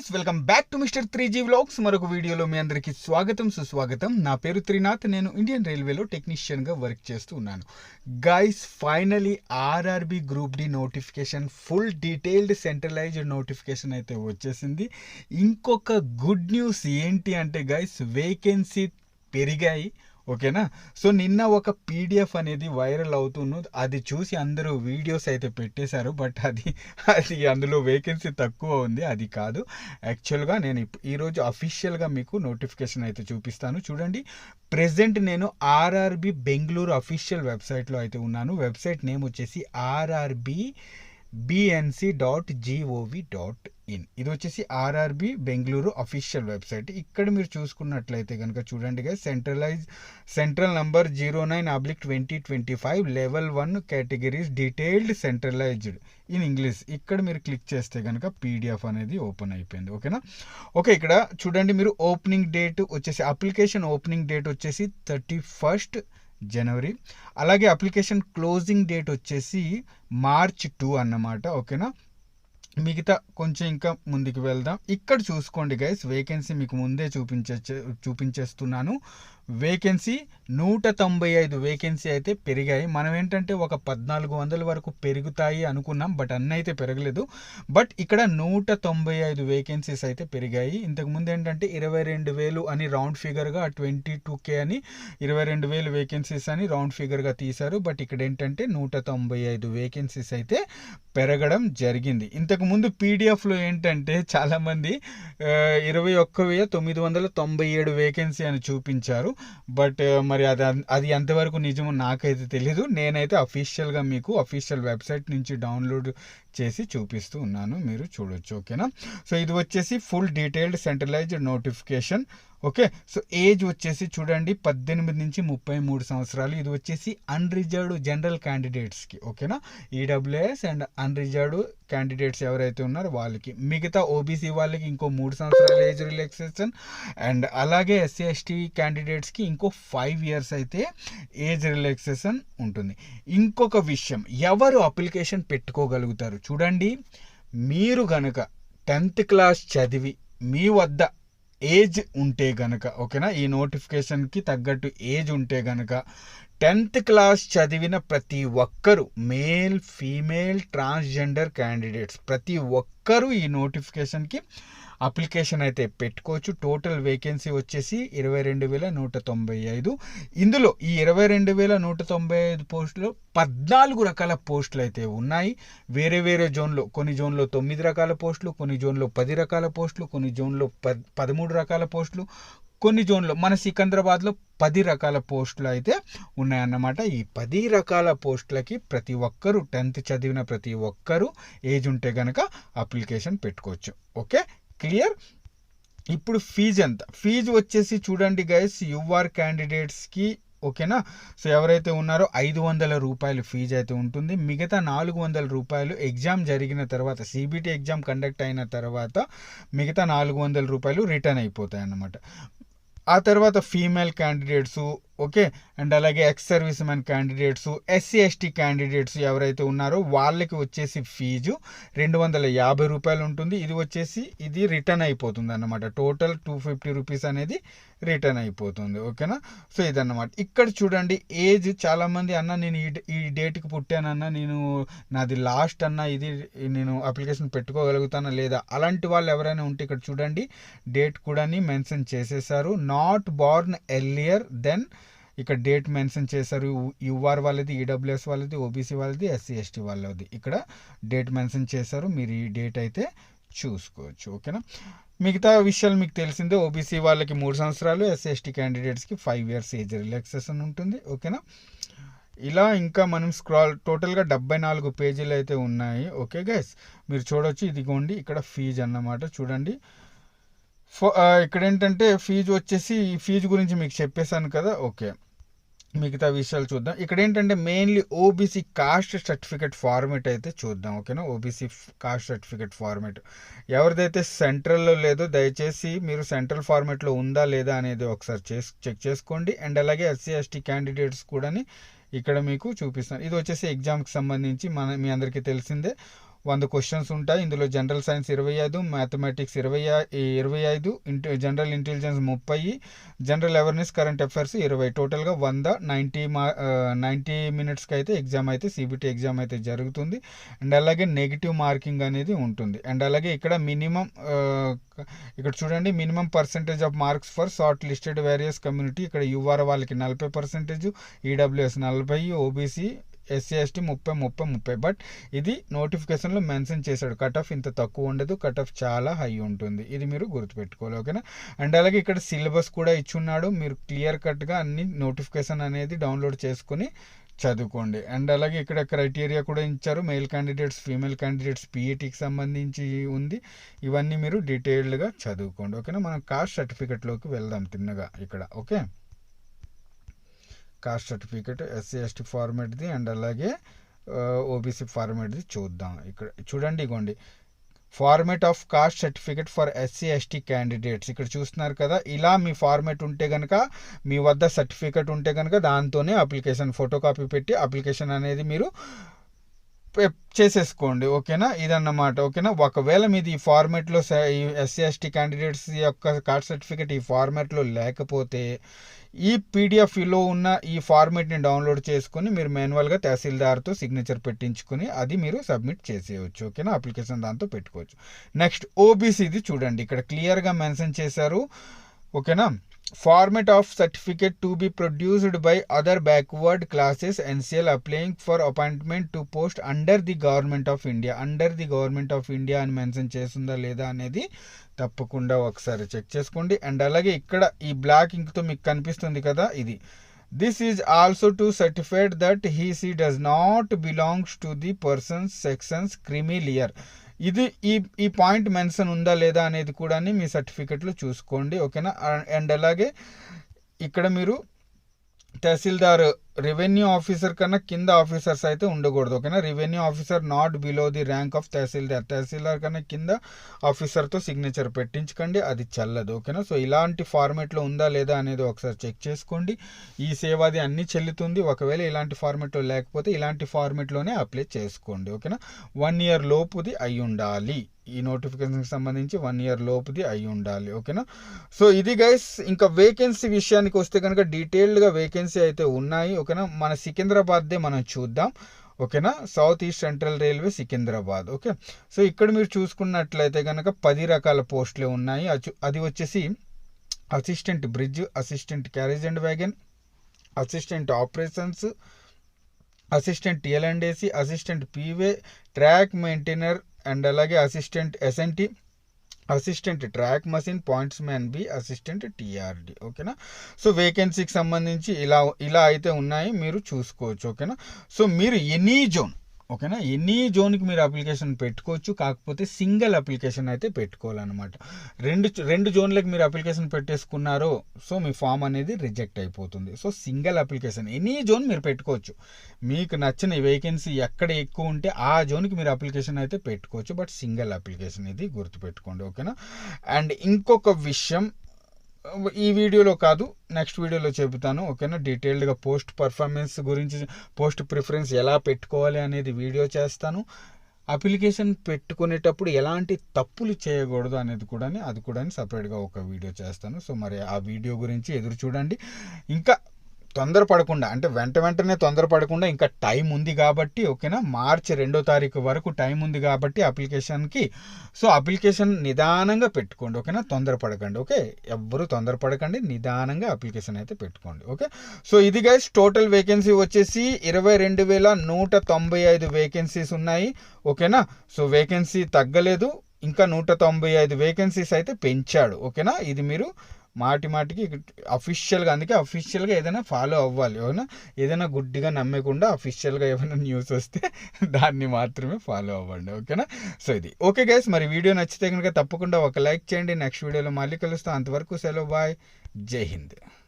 Guys welcome back to mister three G vlogs మరొక వీడియోలో మీ అందరికీ స్వాగతం సుస్వాగతం. నా పేరు త్రినాథ్ నేను ఇండియన్ రైల్వేలో టెక్నీషియన్గా వర్క్ చేస్తూ ఉన్నాను. Guys finally RRB group D notification full detailed centralised notification అయితే వచ్చేసింది. ఇంకొక గుడ్ న్యూస్ ఏంటి అంటే గైస్ వేకెన్సీ పెరిగాయి. ఓకేనా? సో నిన్న ఒక పీడిఎఫ్ అనేది వైరల్ అవుతున్నది అది చూసి అందరూ వీడియోస్ అయితే పెట్టేశారు బట్ అది అది అందులో వేకెన్సీ తక్కువ ఉంది అది కాదు. యాక్చువల్గా నేను ఈరోజు అఫీషియల్గా మీకు నోటిఫికేషన్ అయితే చూపిస్తాను. చూడండి ప్రెసెంట్ నేను ఆర్ఆర్బి బెంగళూరు అఫీషియల్ వెబ్సైట్లో అయితే ఉన్నాను. వెబ్సైట్ నేమ్ వచ్చేసి RRB BNC dot G O V dot in ఇది వచ్చేసి ఆర్ఆర్బి బెంగళూరు అఫీషియల్ వెబ్సైట్ ఇక్కడ మీరు చూసుకున్నట్లయితే కనుక చూడండి గా centralise central number zero nine oblique twenty twenty five level one categories detailed centralised in English ఇక్కడ మీరు క్లిక్ చేస్తే కనుక పీడిఎఫ్ అనేది ఓపెన్ అయిపోయింది. ఓకేనా ఓకే ఇక్కడ చూడండి మీరు ఓపెనింగ్ డేట్ వచ్చేసి అప్లికేషన్ ఓపెనింగ్ డేట్ వచ్చేసి థర్టీ ఫస్ట్ జనవరి. అలాగే అప్లికేషన్ క్లోజింగ్ డేట్ వచ్చేసి మార్చ్ టూ అన్నమాట ఓకేనా? మిగతా కొంచెం ఇంకా ముందుకు వెళ్దాం. ఇక్కడ చూసుకోండి గైస్ వేకెన్సీ మీకు ముందే చూపించే చూపించేస్తున్నాను. వేకెన్సీ నూట తొంభై ఐదు వేకెన్సీ అయితే పెరిగాయి. మనం ఏంటంటే ఒక పద్నాలుగు వందల వరకు పెరుగుతాయి అనుకున్నాం బట్ అన్నీ అయితే పెరగలేదు. బట్ ఇక్కడ నూట తొంభై ఐదు వేకెన్సీస్ అయితే పెరిగాయి. ఇంతకు ముందు ఏంటంటే ఇరవై రెండు వేలు అని రౌండ్ ఫిగర్గా ట్వంటీ టూ కే అని ఇరవై రెండు వేలు వేకెన్సీస్ అని రౌండ్ ఫిగర్గా తీశారు. బట్ ఇక్కడ ఏంటంటే నూట తొంభై ఐదు వేకెన్సీస్ అయితే పెరగడం జరిగింది. ఇంతకుముందు పీడిఎఫ్లో ఏంటంటే చాలామంది ఇరవై ఒక్క వెయ్యి తొమ్మిది వందల తొంభై ఏడు వేకెన్సీ అని చూపించారు. బట్ మరి అది అది ఎంతవరకు నిజమో నాకైతే తెలీదు. నేనైతే అఫీషియల్గా మీకు అఫీషియల్ వెబ్సైట్ నుంచి డౌన్లోడ్ చేసి చూపిస్తూ ఉన్నాను. మీరు చూడొచ్చు ఓకేనా? సో ఇది వచ్చేసి full detailed centralised notification okay? So age వచ్చేసి చూడండి పద్దెనిమిది నుంచి ముప్పై మూడు సంవత్సరాలు. ఇది వచ్చేసి అన్రిజర్వ్డ్ జనరల్ క్యాండిడేట్స్కి ఓకేనా? ఈడబ్ల్యూఎస్ అండ్ అన్రిజర్వ్డ్ క్యాండిడేట్స్ ఎవరైతే ఉన్నారో వాళ్ళకి. మిగతా ఓబీసీ వాళ్ళకి ఇంకో మూడు సంవత్సరాల ఏజ్ రిలాక్సేషన్ అండ్ అలాగే ఎస్సీ ఎస్టీ క్యాండిడేట్స్కి ఇంకో ఫైవ్ ఇయర్స్ అయితే ఏజ్ రిలాక్సేషన్ ఉంటుంది. ఇంకొక విషయం ఎవరు అప్లికేషన్ పెట్టుకోగలుగుతారు? చూడండి మీరు గనక టెన్త్ క్లాస్ చదివి మీ వద్ద ఏజ్ ఉంటే గనక ఓకేనా? ఈ నోటిఫికేషన్కి తగ్గట్టు ఏజ్ ఉంటే గనక టెన్త్ క్లాస్ చదివిన ప్రతి ఒక్కరు మేల్ ఫీమేల్ ట్రాన్స్జెండర్ క్యాండిడేట్స్ ప్రతి ఒక్కరూ ఈ నోటిఫికేషన్కి అప్లికేషన్ అయితే పెట్టుకోవచ్చు. టోటల్ వేకెన్సీ వచ్చేసి ఇరవై రెండు వేల నూట తొంభై ఐదు. ఇందులో ఈ ఇరవై రెండు వేల నూట తొంభై ఐదు పోస్టులు పద్నాలుగు రకాల పోస్టులు అయితే ఉన్నాయి. వేరే వేరే జోన్లో కొన్ని జోన్లో తొమ్మిది రకాల పోస్టులు కొన్ని జోన్లో పది రకాల పోస్టులు కొన్ని జోన్లో పద్ పదమూడు రకాల పోస్టులు కొన్ని జోన్లో మన సికింద్రాబాద్లో పది రకాల పోస్టులు అయితే ఉన్నాయన్నమాట. ఈ పది రకాల పోస్టులకి ప్రతి ఒక్కరూ టెన్త్ చదివిన ప్రతి ఒక్కరూ ఏజ్ ఉంటే కనుక అప్లికేషన్ పెట్టుకోవచ్చు. ఓకే? క్లియర్? ఇప్పుడు ఫీజు ఎంత? ఫీజు వచ్చేసి చూడండి గైస్ యువర్ క్యాండిడేట్స్కి ఓకేనా? సో ఎవరైతే ఉన్నారో ఐదు వందల రూపాయలు ఫీజు అయితే ఉంటుంది. మిగతా నాలుగు వందల రూపాయలు ఎగ్జామ్ జరిగిన తర్వాత సిబిటి ఎగ్జామ్ కండక్ట్ అయిన తర్వాత మిగతా నాలుగు వందల రూపాయలు రిటర్న్ అయిపోతాయి అన్నమాట ఆ తర్వాత ఫీమేల్ క్యాండిడేట్స్ ఓకే. అండ్ అలాగే ex service man candidates SC ST candidates ఎవరైతే ఉన్నారో వాళ్ళకి వచ్చేసి ఫీజు రెండు వందల యాభై రూపాయలు ఉంటుంది. ఇది వచ్చేసి ఇది రిటర్న్ అయిపోతుంది అన్నమాట టోటల్ టూ ఫిఫ్టీ రూపీస్ అనేది రిటర్న్ అయిపోతుంది. ఓకేనా? సో ఇదన్నమాట. ఇక్కడ చూడండి ఏజ్ చాలామంది అన్న నేను ఈ ఈ డేట్కి పుట్టానన్న నేను నాది లాస్ట్ అన్న ఇది నేను అప్లికేషన్ పెట్టుకోగలుగుతానా లేదా? అలాంటి వాళ్ళు ఎవరైనా ఉంటే ఇక్కడ చూడండి డేట్ కూడా మెన్షన్ చేసేసారు నాట్ బార్న్ ఎర్లియర్ దెన్ ఇక్కడ డేట్ మెన్షన్ చేశారు. యూఆర్ వాళ్ళది ఈడబ్ల్యూఎస్ వాళ్ళది ఓబీసీ వాళ్ళది ఎస్సీ ఎస్టీ వాళ్ళది. ఇక్కడ డేట్ మెన్షన్ చేశారు. మీరు ఈ డేట్ అయితే చూసుకోవచ్చు. ఓకేనా? మిగతా విషయాలు మీకు తెలిసిందే. ఓబీసీ వాళ్ళకి మూడు సంవత్సరాలు ఎస్సీ ఎస్టీ క్యాండిడేట్స్కి ఫైవ్ ఇయర్స్ ఏజ్ రిలాక్సేషన్ ఉంటుంది. ఓకేనా? ఇలా ఇంకా మనం స్క్రాల్ టోటల్గా డెబ్బై నాలుగు పేజీలు అయితే ఉన్నాయి. Okay guys? మీరు చూడొచ్చు. ఇదిగోండి. ఇక్కడ ఫీజు అన్నమాట. చూడండి. ఫో- ఇక్కడ ఏంటంటే ఫీజు వచ్చేసి ఈ ఫీజు గురించి మీకు చెప్పేశాను కదా. ఓకే. మిగతా విషయాలు చూద్దాం. ఇక్కడ ఏంటంటే mainly OBC caste certificate format అయితే చూద్దాం ఓకేనా ఓబీసీ కాస్ట్ సర్టిఫికేట్ ఫార్మేట్ ఎవరిదైతే సెంట్రల్లో లేదో దయచేసి మీరు సెంట్రల్ ఫార్మేట్లో ఉందా లేదా అనేది ఒకసారి చేసి చెక్ చేసుకోండి. అండ్ అలాగే ఎస్సీ ఎస్టీ క్యాండిడేట్స్ కూడా ఇక్కడ మీకు చూపిస్తాను ఇది వచ్చేసి ఎగ్జామ్కి సంబంధించి మన మీ అందరికీ తెలిసిందే. వంద క్వశ్చన్స్ ఉంటాయి. ఇందులో జనరల్ సైన్స్ ఇరవై ఐదు మ్యాథమెటిక్స్ ఇరవై ఇరవై ఐదు ఇంటి జనరల్ ఇంటెలిజెన్స్ ముప్పై జనరల్ అవేర్నెస్ కరెంట్ అఫైర్స్ ఇరవై. టోటల్గా వంద నైంటీ మా నైంటీ మినిట్స్కి అయితే ఎగ్జామ్ అయితే సిబిటీ ఎగ్జామ్ అయితే జరుగుతుంది. అండ్ అలాగే నెగిటివ్ మార్కింగ్ అనేది ఉంటుంది. అండ్ అలాగే ఇక్కడ మినిమం ఇక్కడ చూడండి minimum percentage of marks for short listed various community ఇక్కడ యువర్ వాళ్ళకి నలభై పర్సెంటేజ్ ఈడబ్ల్యూఎస్ నలభై ఓబీసీ ఎస్సీ ఎస్టీ ముప్పై ముప్పై ముప్పై. బట్ ఇది నోటిఫికేషన్లో మెన్షన్ చేశాడు. కట్ ఆఫ్ ఇంత తక్కువ ఉండదు. కట్ ఆఫ్ చాలా హై ఉంటుంది. ఇది మీరు గుర్తుపెట్టుకోవాలి ఓకేనా అండ్ అలాగే ఇక్కడ సిలబస్ కూడా ఇచ్చున్నాడు. మీరు క్లియర్ కట్గా అన్ని నోటిఫికేషన్ అనేది డౌన్లోడ్ చేసుకుని చదువుకోండి. అండ్ అలాగే ఇక్కడ క్రైటీరియా కూడా ఇచ్చారు. మెయిల్ క్యాండిడేట్స్ ఫీమేల్ క్యాండిడేట్స్ పీఈటీకి సంబంధించి ఉంది. ఇవన్నీ మీరు డీటెయిల్డ్గా చదువుకోండి ఓకేనా మనం కాస్ట్ సర్టిఫికెట్లోకి వెళ్దాం తిన్నగా ఇక్కడ okay caste certificate SC ST ఫార్మేట్ది and అలాగే ఓబీసీ ఫార్మేట్ది చూద్దాం. ఇక్కడ చూడండి ఇగోండి. Format of caste certificate for SC ST candidates. ఇక్కడ చూస్తున్నారు కదా ఇలా మీ ఫార్మేట్ ఉంటే కనుక మీ వద్ద సర్టిఫికెట్ ఉంటే కనుక దాంతోనే అప్లికేషన్ ఫోటో కాపీ పెట్టి అప్లికేషన్ అనేది మీరు చేసేసుకోండి ఓకేనా? ఇదన్నమాట ఓకేనా? ఒకవేళ మీది ఈ ఫార్మేట్లో ఎస్సీ ఎస్టీ క్యాండిడేట్స్ యొక్క కార్డ్ సర్టిఫికేట్ ఈ ఫార్మేట్లో లేకపోతే ఈ పీడిఎఫ్లో ఉన్న ఈ ఫార్మేట్ని డౌన్లోడ్ చేసుకుని మీరు మాన్యువల్గా తహసీల్దార్తో సిగ్నేచర్ పెట్టించుకొని అది మీరు సబ్మిట్ చేసేయచ్చు ఓకేనా? అప్లికేషన్ దాంతో పెట్టుకోవచ్చు. నెక్స్ట్ ఓబీసీది చూడండి. ఇక్కడ క్లియర్గా మెన్షన్ చేశారు ఓకేనా? Format of certificate to be produced by other backward classes NCL applying for appointment to post under the government of India under the government of India అని మెన్షన్ చేస్తుందా లేదా అనేది తప్పకుండా ఒకసారి చెక్ చేసుకోండి. అండ్ అలాగే ఇక్కడ ఈ బ్లాక్ ఇంక్తో మీకు కనిపిస్తుంది కదా ఇది. This is also to certify that he she does not belongs to the persons sections creamy layer ఇది ఈ ఈ పాయింట్ మెన్షన్ ఉందా లేదా అనేది కూడా మీ సర్టిఫికెట్లో చూసుకోండి ఓకేనా అండ్ అలాగే ఇక్కడ మీరు తహసీల్దార్ రెవెన్యూ ఆఫీసర్ కన్నా కింద ఆఫీసర్స్ అయితే ఉండకూడదు ఓకేనా? Revenue officer not below the rank of tahsildar. Tahsildar కన్నా కింద ఆఫీసర్తో సిగ్నేచర్ పెట్టించకండి అది చల్లదు ఓకేనా? సో ఇలాంటి ఫార్మేట్లో ఉందా లేదా అనేది ఒకసారి చెక్ చేసుకోండి. ఈ సేవాది అన్నీ చెల్లుతుంది ఒకవేళ ఇలాంటి ఫార్మేట్లో లేకపోతే ఇలాంటి ఫార్మేట్లోనే అప్లై చేసుకోండి ఓకేనా? వన్ ఇయర్ లోపుది అయి ఉండాలి. ఈ నోటిఫికేషన్కి సంబంధించి వన్ ఇయర్ లోపుది అయి ఉండాలి ఓకేనా? సో ఇది గైస్ ఇంకా వేకెన్సీ విషయానికి వస్తే కనుక డీటెయిల్డ్గా వేకెన్సీ అయితే ఉన్నాయి ఓకేనా? మన సికింద్రాబాద్దే మనం చూద్దాం. ఓకేనా? South east central railway Secunderabad. Okay? So ఇక్కడ మీరు చూసుకున్నట్లయితే కనుక పది రకాల పోస్టులు ఉన్నాయి. అది వచ్చేసి assistant bridge assistant carriage and wagon assistant operations assistant L and AC assistant P way track maintainer and అలాగే assistant SNT assistant track machine points man B assistant TRD ఓకేనా సో వేకెన్సీకి సంబంధించి ఇలా ఇలా అయితే ఉన్నాయి మీరు చూసుకోవచ్చు ఓకేనా సో మీరు ఎనీ జోన్ ఓకేనా? ఎనీ జోన్కి మీరు అప్లికేషన్ పెట్టుకోవచ్చు. కాకపోతే సింగిల్ అప్లికేషన్ అయితే పెట్టుకోవాలన్నమాట. రెండు రెండు జోన్లకు మీరు అప్లికేషన్ పెట్టేసుకున్నారో సో మీ ఫామ్ అనేది రిజెక్ట్ అయిపోతుంది. So single application any zone మీరు పెట్టుకోవచ్చు. మీకు నచ్చిన వేకెన్సీ ఎక్కడ ఎక్కువ ఉంటే ఆ జోన్కి మీరు అప్లికేషన్ అయితే పెట్టుకోవచ్చు. బట్ సింగిల్ అప్లికేషన్ ఇది గుర్తుపెట్టుకోండి. ఓకేనా? అండ్ ఇంకొక విషయం ఈ వీడియోలో కాదు నెక్స్ట్ వీడియోలో చెబుతాను ఓకేనా? డీటెయిల్డ్గా పోస్ట్ పర్ఫార్మెన్స్ గురించి పోస్ట్ ప్రిఫరెన్స్ ఎలా పెట్టుకోవాలి అనేది వీడియో చేస్తాను. అప్లికేషన్ పెట్టుకునేటప్పుడు ఎలాంటి తప్పులు చేయకూడదు అనేది కూడా అది కూడా సపరేట్గా ఒక వీడియో చేస్తాను. సో మరి ఆ వీడియో గురించి ఎదురు చూడండి. ఇంకా తొందరపడకుండా అంటే వెంట వెంటనే తొందరపడకుండా ఇంకా టైం ఉంది కాబట్టి ఓకేనా? మార్చి రెండో తారీఖు వరకు టైం ఉంది కాబట్టి అప్లికేషన్కి. సో అప్లికేషన్ నిదానంగా పెట్టుకోండి ఓకేనా? తొందరపడకండి ఓకే? ఎవ్వరు తొందరపడకండి నిదానంగా అప్లికేషన్ అయితే పెట్టుకోండి ఓకే? సో ఇది గైస్ టోటల్ వేకెన్సీ వచ్చేసి ఇరవై రెండు వేల నూట తొంభై ఐదు వేకెన్సీస్ ఉన్నాయి ఓకేనా? సో వేకెన్సీ తగ్గలేదు ఇంకా నూట తొంభై ఐదు వేకెన్సీస్ అయితే పెంచాడు ఓకేనా? ఇది మీరు మాటి మాటికి అఫీషియల్గా అందుకే అఫీషియల్గా ఏదైనా ఫాలో అవ్వాలి. అవునా ఏదైనా గుడ్డిగా నమ్మకుండా అఫీషియల్గా ఏమైనా న్యూస్ వస్తే దాన్ని మాత్రమే ఫాలో అవ్వండి. ఓకేనా? సో ఇది. ఓకే గైస్ మరి వీడియో నచ్చితే కనుక తప్పకుండా ఒక లైక్ చేయండి. నెక్స్ట్ వీడియోలో మళ్ళీ కలుస్తాం. అంతవరకు సెలవు బాయ్ జై హింద్.